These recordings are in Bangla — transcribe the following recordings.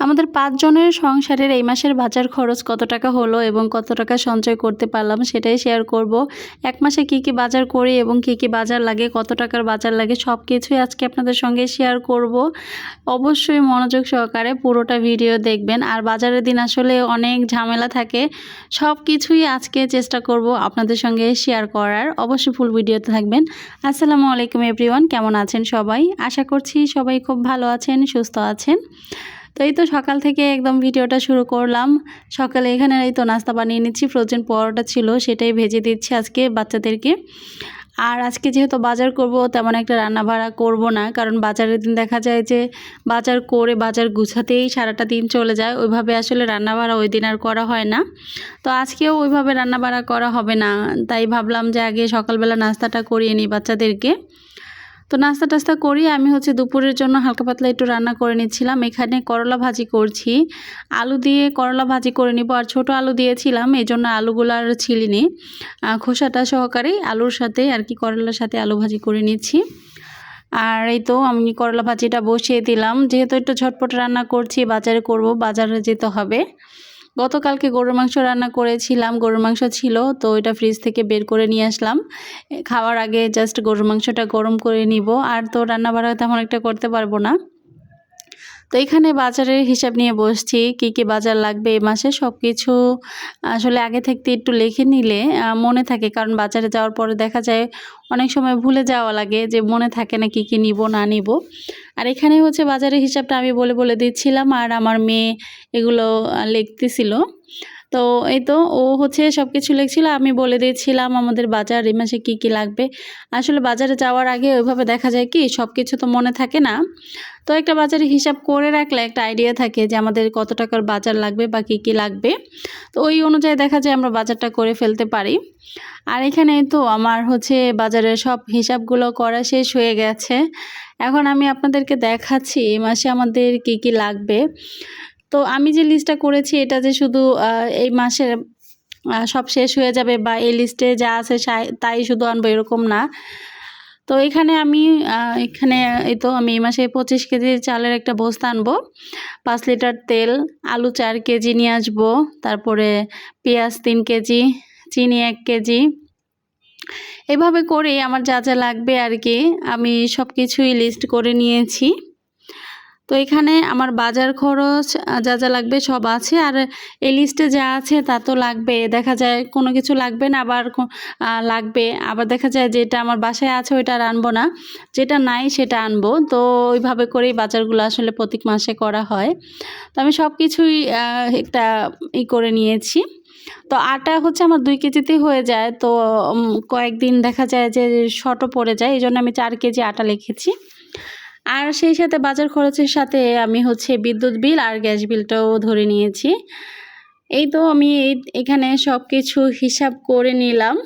আমাদের পাঁচজনের সংসারের এই মাসের বাজার খরচ কত টাকা হলো এবং কত টাকা সঞ্চয় করতে পারলাম সেটাই শেয়ার করব। এক মাসে কি কি বাজার করি এবং কি কি বাজার লাগে, কত টাকার বাজার লাগে সব কিছুই আজকে আপনাদের সঙ্গে শেয়ার করব। অবশ্যই মনোযোগ সহকারে পুরোটা ভিডিও দেখবেন। আর বাজারের দিন আসলে অনেক ঝামেলা থাকে সব কিছুই আজকে চেষ্টা করব আপনাদের সঙ্গে শেয়ার করার। অবশ্যই ফুল ভিডিওতে থাকবেন। আসসালামু আলাইকুম এভরিওয়ান কেমন আছেন সবাই? আশা করছি সবাই খুব ভালো আছেন, সুস্থ আছেন। তো এই তো সকাল থেকে একদম ভিডিওটা শুরু করলাম। সকালে এখানে এই তো নাস্তা বানিয়ে নিচ্ছি, ফ্রোজেন পরোটা ছিল, সেটাই ভেজে দিচ্ছি আজকে বাচ্চাদেরকে। আর আজকে যেহেতু বাজার করব, তেমন একটা রান্না ভাড়া করব না, কারণ বাজারের দিন দেখা যায় যে বাজার করে বাজার গুছাতেই সারাটা দিন চলে যায়। ওইভাবে আসলে রান্না ভাড়া ওই দিন আর করা হয় না। তো আজকেও ওইভাবে রান্না বাড়া করা হবে না। তাই ভাবলাম যে আগে সকালবেলা নাস্তাটা করিয়ে নিই বাচ্চাদেরকে। তো নাস্তা টাস্তা করি, আমি হচ্ছে দুপুরের জন্য হালকা পাতলা একটু রান্না করে নিচ্ছিলাম। এখানে করলা ভাজি করছি। আলু দিয়ে করলা ভাজি করে নিব। আর ছোট আলু দিয়েছিলাম এই জন্য আলুগুলো আর ছিলিনি। খোসাটা সহকারে আলুর সাথে আর কি করলার সাথে আলু ভাজি করে নিচ্ছি। আর এই তো আমি করলা ভাজিটা বসিয়ে দিলাম। যেহেতু একটু ঝটপট রান্না করছি, বাজারে করব, বাজারে যেতে হবে। গতকালকে গরুর মাংস রান্না করেছিলাম, গরুর মাংস ছিল, তো এটা ফ্রিজ থেকে বের করে নিয়ে আসলাম। খাওয়ার আগে জাস্ট গরুর মাংসটা গরম করে নিব। আর তো রান্না বাড়া তেমন একটা করতে পারব না। তো এখানে বাজারের হিসাব নিয়ে বসছি, কি কি বাজার লাগবে এ মাসে সব কিছু আসলে আগে থাকতে একটু লিখে নিলে মনে থাকে। কারণ বাজারে যাওয়ার পরে দেখা যায় অনেক সময় ভুলে যাওয়া লাগে যে মনে থাকে না কি কি নিব, না নিব। আর এখানে হচ্ছে বাজারের হিসাবটা আমি বলে বলে দিচ্ছিলাম, আর আমার মেয়ে এগুলো লিখতেছিল। তো এই তো ও হচ্ছে সব কিছু লিখছিল, আমি বলে দিয়েছিলাম আমাদের বাজার, এই মাসে কী কী লাগবে। আসলে বাজারে যাওয়ার আগে ওইভাবে দেখা যায় কি সব কিছু তো মনে থাকে না। তো একটা বাজারে হিসাব করে রাখলে একটা আইডিয়া থাকে যে আমাদের কত টাকার বাজার লাগবে বা কী কী লাগবে। তো ওই অনুযায়ী দেখা যায় আমরা বাজারটা করে ফেলতে পারি। আর এখানে তো আমার হচ্ছে বাজারের সব হিসাবগুলো করা শেষ হয়ে গেছে। এখন আমি আপনাদেরকে দেখাচ্ছি এই মাসে আমাদের কী কী লাগবে। তো আমি যে লিস্টটা করেছি, এটা যে শুধু এই মাসের সব শেষ হয়ে যাবে বা এই লিস্টে যা আছে তাই শুধু আনব এরকম না। তো এখানে আমি এখানে এই তো আমি এই মাসে পঁচিশ কেজি চালের একটা বস্তা আনব, পাঁচ লিটার তেল, আলু চার কেজি নিয়ে আসব, তারপরে পেঁয়াজ তিন কেজি, চিনি এক কেজি। এভাবে করে আমার যা যা লাগবে আর কি, আমি সব কিছুই লিস্ট করে নিয়েছি। তো এখানে আমার বাজার খরচ যা যা লাগবে সব আছে। আর এই লিস্টে যা আছে তা তো লাগবে। দেখা যায় কোনো কিছু লাগবে না, আবার লাগবে। আবার দেখা যায় যেটা আমার বাসায় আছে ওইটা আর আনব না। যেটা নাই সেটা আনব। তো ওইভাবে করেই বাজারগুলো আসলে প্রত্যেক মাসে করা হয়। তো আমি সব কিছুই একটা ই করে নিয়েছি। তো আটা হচ্ছে আমার দুই কেজিতেই হয়ে যায়। তো কয়েকদিন দেখা যায় যে শর্টও পড়ে যায়। এই জন্য আমি চার কেজি আটা লিখেছি। আর সেই সাথে বাজার খরচের সাথে আমি হচ্ছে বিদ্যুৎ বিল আর গ্যাস বিলটাও ধরে নিয়েছি। এই তো আমি এখানে সব কিছু হিসাব করে নিলাম।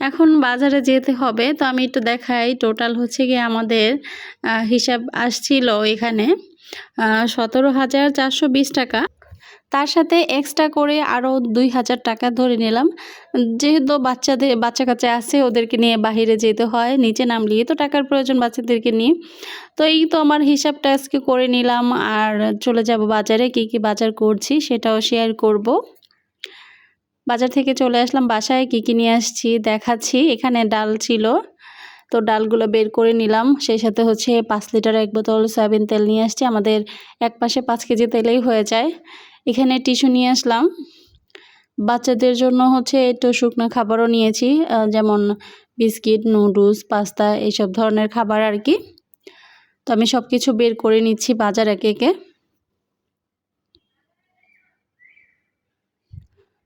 এখন বাজারে যেতে হবে। তো আমি একটু দেখাই টোটাল হচ্ছে গিয়ে আমাদের হিসাব আসছিল এখানে সতেরো হাজার চারশো বিশ টাকা। তার সাথে এক্সট্রা করে আরও দুই হাজার টাকা ধরে নিলাম। যেহেতু বাচ্চাদের বাচ্চা কাচ্চা আছে, ওদেরকে নিয়ে বাইরে যেতে হয়, নিচে নামলেই তো টাকার প্রয়োজন বাচ্চাদেরকে নিয়ে। তো এই তো আমার হিসাবটা আজকে করে নিলাম আর চলে যাব বাজারে, কি কি বাজার করছি সেটাও শেয়ার করব। বাজার থেকে চলে আসলাম বাসায়, কি কি নিয়ে আসছি দেখাচ্ছি। এখানে ডাল ছিল, তো ডালগুলো বের করে নিলাম। সেই সাথে হচ্ছে পাঁচ লিটার এক বোতল সয়াবিন তেল নিয়ে আসছি। আমাদের এক পাশে পাঁচ কেজি তেলেই হয়ে যায়। এখানে টিস্যু নিয়ে আসলাম। বাচ্চাদের জন্য হচ্ছে একটু শুকনো খাবারও নিয়েছি যেমন বিস্কিট, নুডলস, পাস্তা, এইসব ধরনের খাবার আর কি। তো আমি সব কিছু বের করে নিচ্ছি বাজার একে একে।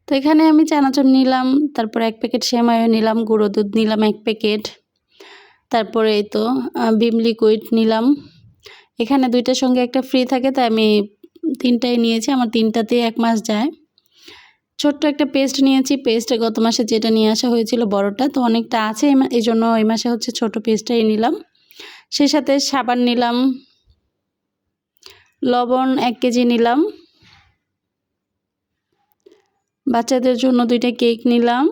তো এখানে আমি চানাচুর নিলাম, তারপর এক প্যাকেট সেমাইও নিলাম, গুঁড়ো দুধ নিলাম এক প্যাকেট। তারপরে এই তো বিম লিকুইড নিলাম। এখানে দুইটার সঙ্গে একটা ফ্রি থাকে, তাই আমি তিনটাই নিয়েছি, আমার তিনটাতে এক মাস যায়। ছোট্ট একটা পেস্ট নিয়েছি, পেস্টে গত মাসে যেটা নিয়ে আসা হয়েছিল বড়টা, তো অনেকটা আছে এই জন্য এই মাসে হচ্ছে ছোট পেস্টটাই নিলাম। সেই সাথে সাবান নিলাম, লবণ এক কেজি নিলাম। বাচ্চাদের জন্য দুইটা কেক নিলাম।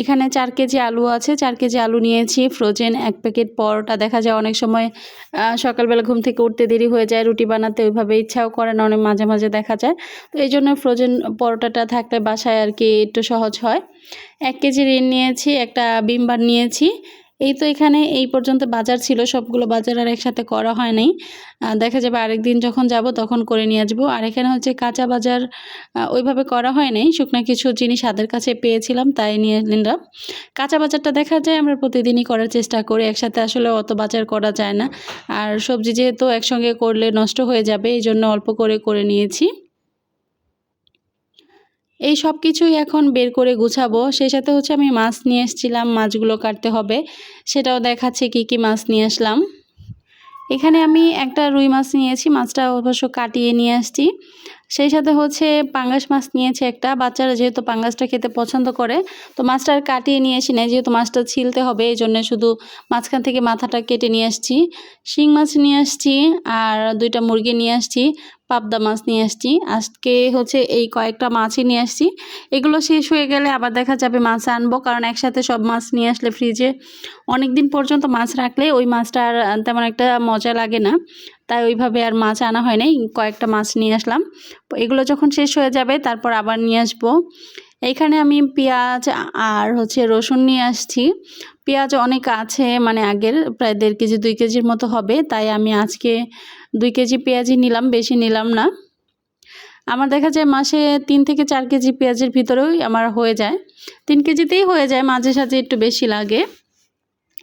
এখানে চার কেজি আলু আছে, চার কেজি আলু নিয়েছি ফ্রোজেন এক প্যাকেট পরোটা। দেখা যায় অনেক সময় সকালবেলা ঘুম থেকে উঠতে দেরি হয়ে যায়, রুটি বানাতে ওইভাবে ইচ্ছাও করে না, অনেক মাঝে মাঝে দেখা যায়। তো এই জন্য ফ্রোজেন পরোটাটা থাকলে বাসায় আর কি একটু সহজ হয়। এক কেজি ঋণ নিয়েছি, একটা বিমবার নিয়েছি এই তো এখানে এই পর্যন্ত বাজার ছিল, সবগুলো বাজার আর একসাথে করা হয় নাই দেখা যাবে আরেকদিন যখন যাব তখন করে নিয়ে আসব। আর এখানে হচ্ছে কাঁচা বাজার ওইভাবে করা হয় নাই শুকনা কিছু জিনিস হাতের কাছে পেয়েছিলাম, তাই নিয়ে নিলাম। কাঁচা বাজারটা দেখা যায় আমরা প্রতিদিনই করার চেষ্টা করি, একসাথে আসলে অত বাজার করা যায় না। আর সবজি যেহেতু একসঙ্গে করলে নষ্ট হয়ে যাবে এই জন্য অল্প করে করে নিয়েছি। এই সব কিছুই এখন বের করে গুছাবো। সেই সাথে হচ্ছে আমি মাছ নিয়ে এসেছিলাম, মাছগুলো কাটতে হবে। সেটাও দেখাচ্ছে কি কি মাছ নিয়ে আসলাম। এখানে আমি একটা রুই মাছ নিয়েছি, মাছটা অবশ্য কাটিয়ে নিয়ে আসছি। সেই সাথে হচ্ছে পাঙ্গাস মাছ নিয়েছে একটা। বাচ্চারা যেহেতু পাঙ্গাসটা খেতে পছন্দ করে, তো মাছটা আর কাটিয়ে নিয়ে আসি না যেহেতু মাছটা ছিলতে হবে, এই জন্য শুধু মাঝখান থেকে মাথাটা কেটে নিয়ে আসছি। শিং মাছ নিয়ে আসছি আর দুইটা মুরগি নিয়ে আসছি। পাবদা মাছ নিয়ে আসছি। আজকে হচ্ছে এই কয়েকটা মাছই নিয়ে আসছি। এগুলো শেষ হয়ে গেলে আবার দেখা যাবে মাছ আনব, কারণ একসাথে সব মাছ নিয়ে আসলে ফ্রিজে অনেক দিন পর্যন্ত মাছ রাখলে ওই মাছটা আর তেমন একটা মজা লাগে না। তাই ওইভাবে আর মাছ আনা হয় নাই, কয়েকটা মাছ নিয়ে আসলাম। এগুলো যখন শেষ হয়ে যাবে তারপর আবার নিয়ে আসব। এইখানে আমি পেঁয়াজ আর হচ্ছে রসুন নিয়ে আসছি। পেঁয়াজ অনেক আছে মানে আগের প্রায় দেড় কেজি, দুই কেজির মতো হবে, তাই আমি আজকে দুই কেজি পেঁয়াজই নিলাম, বেশি নিলাম না। আমার দেখা যায় মাসে তিন থেকে চার কেজি পেঁয়াজের ভিতরেই আমার হয়ে যায়। তিন কেজিতেই হয়ে যায়, মাঝে সাঝে একটু বেশি লাগে।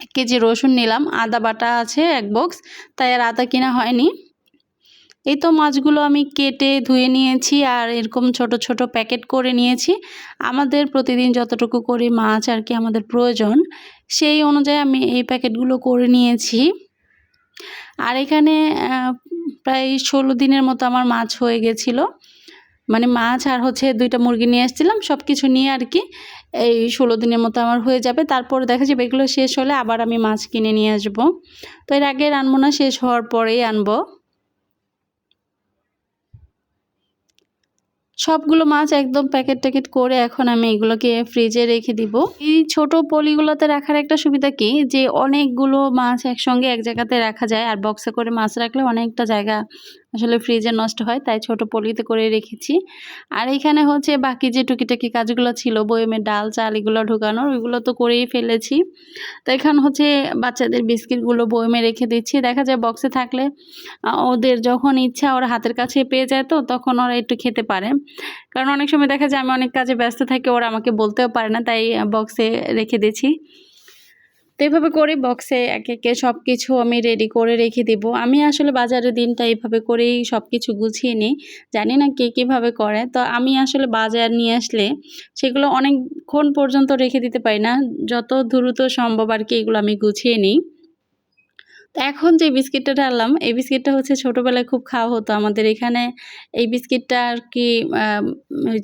এক কেজি রসুন নিলাম, আদা বাটা আছে এক বক্স, তাই আর আদা কেনা হয়নি। এই তো মাছগুলো আমি কেটে ধুয়ে নিয়েছি আর এরকম ছোট ছোট প্যাকেট করে নিয়েছি। আমাদের প্রতিদিন যতটুকু করে মাছ আর কি আমাদের প্রয়োজন, সেই অনুযায়ী আমি এই প্যাকেটগুলো করে নিয়েছি। আর এখানে প্রায় ষোলো দিনের মতো আমার মাছ হয়ে গেছিল। মানে মাছ আর হচ্ছে দুইটা মুরগি নিয়ে এসেছিলাম সব কিছু নিয়ে আর কি এই ষোলো দিনের মতো আমার হয়ে যাবে। তারপর দেখা যাবে এগুলো শেষ হলে আবার আমি মাছ কিনে নিয়ে আসব। তো এর আগে রানবো না শেষ হওয়ার পরেই আনব। সবগুলো মাছ একদম প্যাকেট ট্যাকেট করে এখন আমি এগুলোকে ফ্রিজে রেখে দিব। এই ছোট পলিগুলোতে রাখার একটা সুবিধা কি? যে অনেকগুলো মাছ একসঙ্গে এক জায়গাতে রাখা যায়, আর বক্সে করে মাছ রাখলে অনেকটা জায়গা আসলে ফ্রিজে নষ্ট হয়, তাই ছোট পলিতে করে রেখেছি। আর এখানে হচ্ছে বাকি যে টুকিটাকি কাজগুলো ছিল বয়মে ডাল, চাল, এগুলো ঢোকানোর, ওইগুলো তো করেই ফেলেছি। তো এখানে হচ্ছে বাচ্চাদের বিস্কিটগুলো বয়মে রেখে দিচ্ছি। দেখা যায় বক্সে থাকলে ওদের যখন ইচ্ছা ওরা হাতের কাছে পেয়ে যায় তো, তখন ওরা একটু খেতে পারে। কারণ অনেক সময় দেখা যায় আমি অনেক কাজে ব্যস্ত থাকি, ওরা আমাকে বলতেও পারে না, তাই বক্সে রেখে দিয়েছি। তো এইভাবে করে বক্সে এক একে সব কিছু আমি রেডি করে রেখে দেব। আমি আসলে বাজারের দিনটা এইভাবে করেই সব কিছু গুছিয়ে নিই। জানি না কে কীভাবে করে। তো আমি আসলে বাজার নিয়ে আসলে সেগুলো অনেকক্ষণ পর্যন্ত রেখে দিতে পারি না। যত দ্রুত সম্ভব আর কি এগুলো আমি গুছিয়ে নিই। তো এখন যে বিস্কিটটা ঢাললাম, এই বিস্কিটটা হচ্ছে ছোটোবেলায় খুব খাওয়া হতো আমাদের এখানে। এই বিস্কিটটা আর কি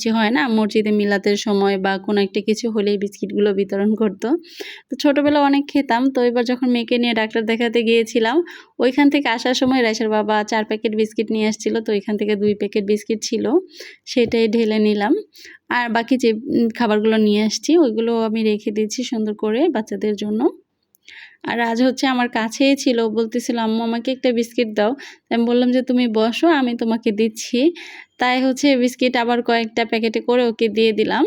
যে হয় না, মসজিদে মিলাতের সময় বা কোনো একটা কিছু হলে এই বিস্কিটগুলো বিতরণ করতো। তো ছোটোবেলায় অনেক খেতাম, তো এবার যখন মেয়েকে নিয়ে ডাক্তার দেখাতে গিয়েছিলাম, ওইখান থেকে আসার সময় রাইসের বাবা চার প্যাকেট বিস্কিট নিয়ে আসছিল, তো ওইখান থেকে দুই প্যাকেট বিস্কিট ছিল, সেটাই ঢেলে নিলাম। আর বাকি যে খাবারগুলো নিয়ে আসছি, ওইগুলো আমি রেখে দিয়েছি সুন্দর করে বাচ্চাদের জন্য। আর আজ হচ্ছে আমার কাছেই ছিল। বলতেছিল, আম্মু, আমাকে একটা বিস্কিট দাও। আমি বললাম যে, তুমি বসো, আমি তোমাকে দিচ্ছি। তাই হচ্ছে বিস্কিট আবার কয়েকটা প্যাকেটে করে ওকে দিয়ে দিলাম।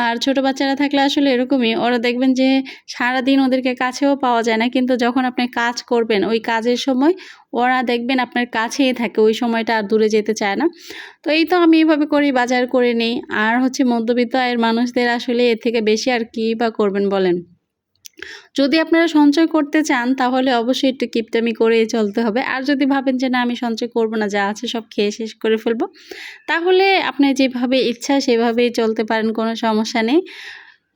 আর ছোট বাচ্চারা থাকলে আসলে এরকমই, ওরা দেখবেন যে সারাদিন ওদেরকে কাছেও পাওয়া যায় না, কিন্তু যখন আপনি কাজ করবেন ওই কাজের সময়, ওরা দেখবেন আপনার কাছেই থাকে, ওই সময়টা আর দূরে যেতে চায় না। তো এই তো আমি এইভাবে করেই বাজার করে নিই। আর হচ্ছে মধ্যবিত্ত আয়ের মানুষদের আসলে এর থেকে বেশি আর কী বা করবেন বলেন? যদি আপনারা সঞ্চয় করতে চান, তাহলে অবশ্যই একটু কিপটামি করে চলতে হবে। আর যদি ভাবেন যে, না, আমি সঞ্চয় করব না, যা আছে সব খেয়ে শেষ করে ফেলব, তাহলে আপনি যেভাবে ইচ্ছা, সেভাবেই চলতে পারেন, কোনো সমস্যা নেই।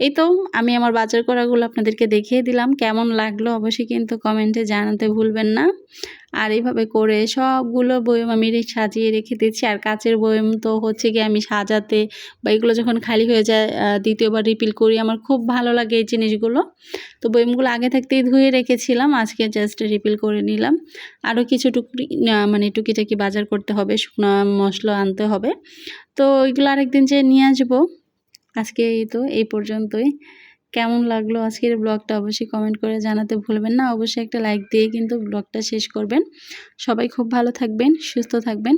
এই তো, আমি আমার বাজার করাগুলো আপনাদেরকে দেখিয়ে দিলাম। কেমন লাগল অবশ্যই কিন্তু কমেন্টে জানাতে ভুলবেন না। আর এইভাবে করে সবগুলো বয়ম আমি সাজিয়ে রেখে দিচ্ছি। আর কাচের বয়ম তো হচ্ছে গিয়ে আমি সাজাতে বা এগুলো যখন খালি হয়ে যায় দ্বিতীয়বার রিপিল করি, আমার খুব ভালো লাগে এই জিনিসগুলো। তো বয়মগুলো আগে থাকতেই ধুয়ে রেখেছিলাম, আজকে জাস্ট রিপিল করে নিলাম। আরও কিছু টুকরি মানে টুকিটাকি বাজার করতে হবে, শুকনো মশলা আনতে হবে। তো ওইগুলো আরেকদিন যে নিয়ে আসব। আজকে তো, এই পর্যন্তই। কেমন লাগল আজকের ব্লগটা অবশ্যই কমেন্ট করে জানাতে ভুলবেন না। অবশ্যই একটা লাইক দিয়ে কিন্তু ব্লগটা শেষ করবেন। সবাই খুব ভালো থাকবেন, সুস্থ থাকবেন।